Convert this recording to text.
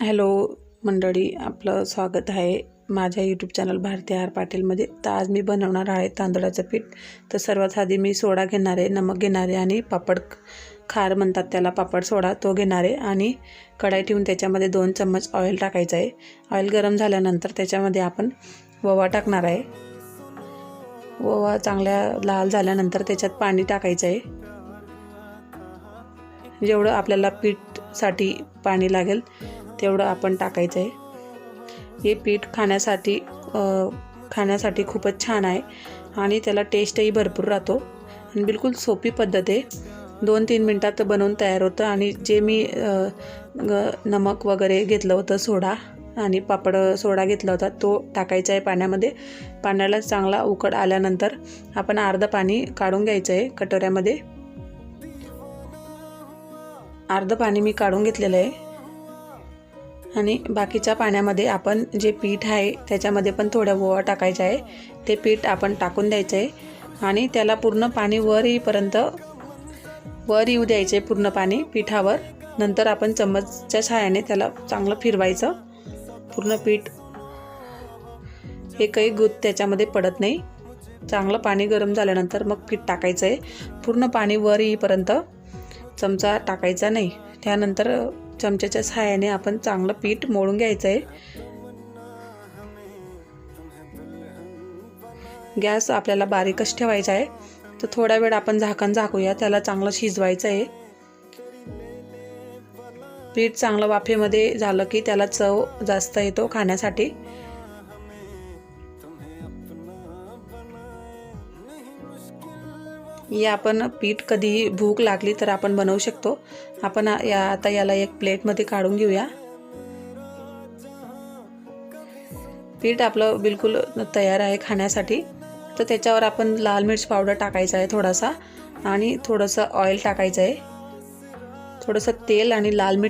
Hello मंडळी आपलं स्वागत आहे माझ्या यूट्यूब चॅनल भारती आर पाटीलमध्ये तर आज मी बनवणार आहे तांदळाचं पीठ. तर सर्वात आधी मी सोडा घेणार आहे नमक घेणार आहे आणि पापड खार म्हणतात त्याला पापड सोडा तो घेणार आहे. आणि कढाई ठेवून त्याच्यामध्ये दोन चम्मच ऑइल टाकायचं आहे. ऑइल गरम झाल्यानंतर त्याच्यामध्ये आपण ओवा टाकणार आहे. ओवा चांगल्या लाल झाल्यानंतर त्याच्यात पाणी टाकायचं आहे. जेवढं आपल्याला पीठसाठी पाणी लागेल तेवढं आपण टाकायचं आहे हे पीठ खाण्यासाठी खाण्यासाठी खूपच छान आहे आणि त्याला टेस्टही भरपूर राहतो. आणि बिलकुल सोपी पद्धत आहे. दोन तीन मिनटात बनवून तयार होतं आणि जे मी ग- नमक वगैरे घेतलं होतं सोडा आणि पापड सोडा घेतला होता तो टाकायचा आहे पाण्यामध्ये. पाण्याला चांगला उकड आल्यानंतर आपण अर्धं पाणी काढून घ्यायचं आहे कटोऱ्यामध्ये. अर्धं पाणी मी काढून घेतलेलं आहे. आणि बाकीच्या पाण्यामध्ये आपण जे पीठ आहे त्याच्यामध्ये पण थोड्या ओवा टाकायचा आहे. ते पीठ आपण टाकून द्यायचं आहे. आणि त्याला पूर्ण पाणी वर येईपर्यंत वर येऊ द्यायचे पूर्ण पाणी पिठावर. नंतर आपण चम्मचच्या सहाय्याने त्याला चांगलं फिरवायचं. पूर्ण पीठ एकही गुत त्याच्यामध्ये पडत नाही. चांगलं पाणी गरम झाल्यानंतर मग पीठ टाकायचं आहे. पूर्ण पाणी वर येईपर्यंत चमचा टाकायचा नाही. त्यानंतर चमच्याच्या सहाय्याने आपण चांगलं पीठ मोडून घ्यायचं आहे गॅस आपल्याला बारीकच ठेवायचा आहे. तर थोडा वेळ आपण झाकण झाकूया त्याला चांगलं शिजवायचं आहे पीठ चांगलं वाफेमध्ये झालं की त्याला चव जास्त येतो खाण्यासाठी. या आपण पीठ कधीही भूक लागली तर आपण बनवू शकतो. आपण या आता याला एक प्लेटमध्ये काढून घेऊया. पीठ आपलं बिलकुल तयार आहे खाण्यासाठी. तर त्याच्यावर आपण लाल मिर्च पावडर टाकायचा आहे थोडासा आणि थोडंसं ऑइल टाकायचं आहे. थोडंसं तेल आणि लाल मिर्च